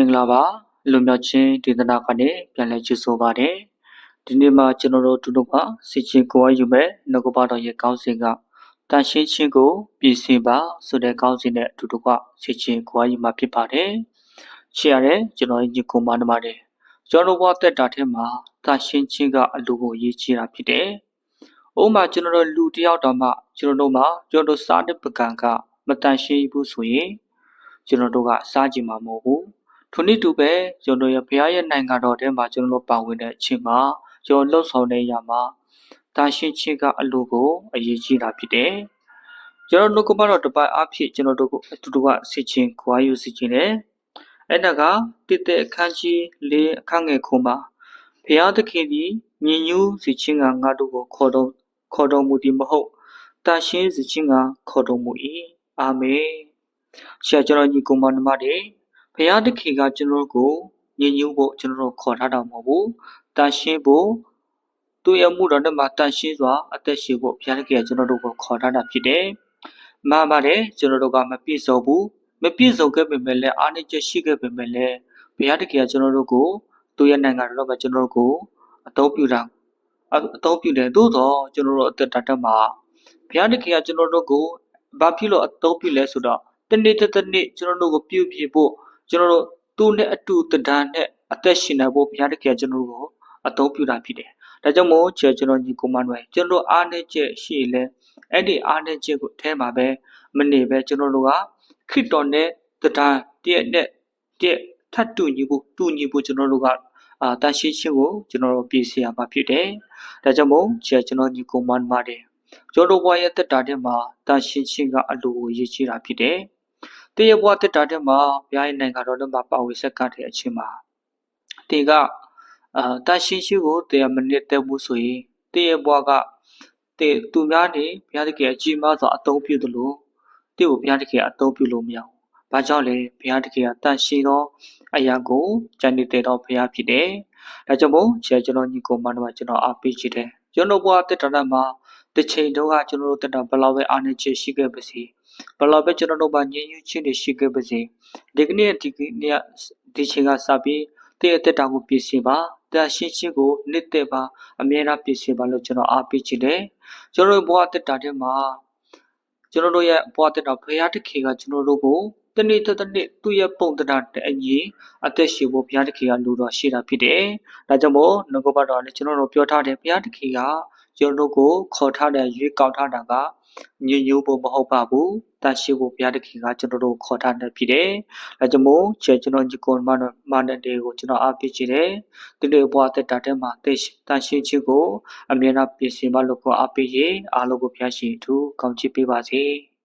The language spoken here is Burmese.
မင်္ဂလာပါလူမျိုးချင်းဒေသနာကနေပြန်လည်ကြိုဆိုပါတယ်ဒီနေ့မှာကျွန်တော်တို့တူတူကစီချင်းကိုအယူမဲ့ငကုပါတော်ရဲ့ကောင်းစဉ်ကတန်ရှင်းချင်းကိုပြည်စင်ပါဆိုတဲ့ကောင်းစဉ်နဲ့အတူတူကစီချင်းကိုအယူမှာဖြစ်ပါတယ်ရှေ့ရတဲ့ကျွန်တော်ညီကိုမနမတဲ့ကျွန်တော်ဘဝတက်တာထဲမှာတန်ရှင်းချင်းကအလူကိုရေးချတာဖြစ်တယ်ဥပမာကျွန်တော်တို့လူတယောက်တော်မှကျွန်တော်တို့မှာကျွန်တော်တို့စားတဲ့ပကံကမတန်ရှင်းဘူးဆိုရင်ကျွန်တော်တို့ကစားကြည့်မှာမဟုတ်ဘူး ထိုနည်းတူပဲကျွန်တော်ရဲ့ဘုရားရဲ့နိုင်ငံတော်ထဲမှာကျွန်တော်တို့ပါဝင်တဲ့အချိန်မှာကျွန်တော်လှုပ်ဆောင်နေရမှာတာရှင်းခြင်းကအလိုကိုအရေးကြီးတာဖြစ်တယ်။ကျွန်တော်တို့ကမတော့တပတ်အဖြစ်ကျွန်တော်တို့ကိုအတူတူကစစ်ချင်းခွာယူစီခြင်းတယ်။အဲ့ဒါကတည်တဲ့အခန်းကြီး၄အခန်းငယ်ခုမှာဘုရားသခင်သည်မြင်ညူးစီခြင်းကငါတို့ကိုခေါ်တော်ခေါ်တော်မူသည်မဟုတ်တာရှင်းစီခြင်းကခေါ်တော်မူ၏။အာမင်။ဆရာကျွန်တော်ညီကောင်မနမတွေ ဘုရားသခင်ကကျွန်တော်ကိုညင်ညူးဖို့ကျွန်တော်တို့ခေါ်ထားတာမဟုတ်ဘူးတန်ရှင်းဖို့သူရဲ့မှုတော်နဲ့မှာတန်ရှင်းစွာအသက်ရှင်ဖို့ဘုရားသခင်ကကျွန်တော်တို့ကိုခေါ်ထားတာဖြစ်တယ်မှန်ပါတယ်ကျွန်တော်တို့ကမပြည့်စုံဘူးမပြည့်စုံခဲ့ပေမဲ့လည်းအားနည်းချက်ရှိခဲ့ပေမဲ့လည်းဘုရားသခင်ကကျွန်တော်တို့ကိုသူရဲ့နိုင်ငံတော်မှာကျွန်တော်တို့ကိုအသုံးပြုတာအသုံးပြုတယ်သို့တော့ကျွန်တော်တို့အသက်တာတက်မှာဘုရားသခင်ကကျွန်တော်တို့ကိုဘာဖြစ်လို့အသုံးပြုလဲဆိုတော့တနေ့တစ်နေ့ကျွန်တော်တို့ကိုပြုပြဖို့ ကျွန်တော်တို့သူ့နဲ့အတူတရားနဲ့အသက်ရှင်နေဖို့ဘုရားတခင်ကျွန်တော်တို့ကိုအသုံးပြုတာဖြစ်တယ်။ဒါကြောင့်မို့ကျကျွန်တော်ညီကိုမနွယ်ကျွန်တော်အားနေချက်ရှိလဲအဲ့ဒီအားနေချက်ကိုအဲမှာပဲမနေပဲကျွန်တော်တို့ကခရစ်တော်နဲ့တရားတည့်နဲ့တည့်ထပ်တူညီဖို့တူညီဖို့ကျွန်တော်တို့ကအာတန်ရှင်းခြင်းကိုကျွန်တော်တို့ပြည့်စရာမှာဖြစ်တယ်။ဒါကြောင့်မို့ကျကျွန်တော်ညီကိုမနွယ်တယ်ကျွန်တော်ဘဝရဲ့တက်တာတဲ့မှာတန်ရှင်းခြင်းကအလိုကိုရည်ချတာဖြစ်တယ်။ တရဘွားတက်တာတဲ့မှာဘုရားရဲ့နိုင်ငံတော်ထဲမှာပါဝင်ဆက်ကတဲ့အချိန်မှာတေကအာတန်ရှင်းရှိကိုတရားမနစ်တက်မှုဆိုရင်တရဘွားကတေသူများနေဘုရားတကယ်အကြီးမားစွာအသုံးပြုသလိုတေကိုဘုရားတကယ်အသုံးပြုလို့မရဘူး။ဘာကြောင့်လဲဘုရားတကယ်ကတန်ရှင်းသောအရာကိုကြံနေတဲ့တော့ဘုရားဖြစ်တယ်။ဒါကြောင့်မို့ဆရာကျွန်တော်ညီကိုမတော်ကျွန်တော်အားပေးချင်တယ်။ကျွန်တော်ဘွားတက်တာမှာ တစ်ချိန်တုန်းကကျွန်တော်တို့တက်တာဘယ်လောက်ပဲအားနေချေရှိခဲ့ပါစေ။ဘလောက်ပဲကျွန်တော်တို့ဘာညင်ညူးချင်းတွေရှိခဲ့ပါစေဒီကနေ့ဒီကနေ့ဒီချိန်ကစပြီးတည့်အသက်တာကိုပြည့်စင်ပါတန်ရှင်းခြင်းကိုနှစ်သက်ပါအမြဲတမ်းပြည့်စင်ပါလို့ကျွန်တော်အားပေးချင်တယ်ကျွန်တော်တို့ဘဝအသက်တာထဲမှာကျွန်တော်တို့ရဲ့ဘဝအသက်တာဘုရားတခင်ကကျွန်တော်တို့ကိုတနေ့တစ်နေ့သူ့ရဲ့ပုံတရာတဲ့အညီအသက်ရှင်ဖို့ဘုရားတခင်ကလူတော်ရှိတာဖြစ်တယ်ဒါကြောင့်မို့ငကောဘတော်လည်းကျွန်တော်တို့ပြောထားတယ်ဘုရားတခင်က ကျွန်တော်တို့ကိုခေါ်ထားတဲ့ရွေးကောက်ထားတာကညညိုးဖို့မဟုတ်ပါဘူးတန်ရှိဖို့ဘုရားတခင်ကကျွန်တော်တို့ခေါ်ထားတဲ့ဖြစ်တယ်။ဒါကြောင့်မို့ကျကျွန်တော်ညီကိုမနမနတဲ့ကိုကျွန်တော်အားပေးချင်တယ်။ဒီလိုဘဝတက်တာတဲ့မှာတန်ရှိခြင်းကိုအမြဲတမ်းပြင်ဆင်ပါလို့ကိုအားပေးရင်အားလုံးကိုဘုရားရှင်သူကောင်းချီးပေးပါစေ။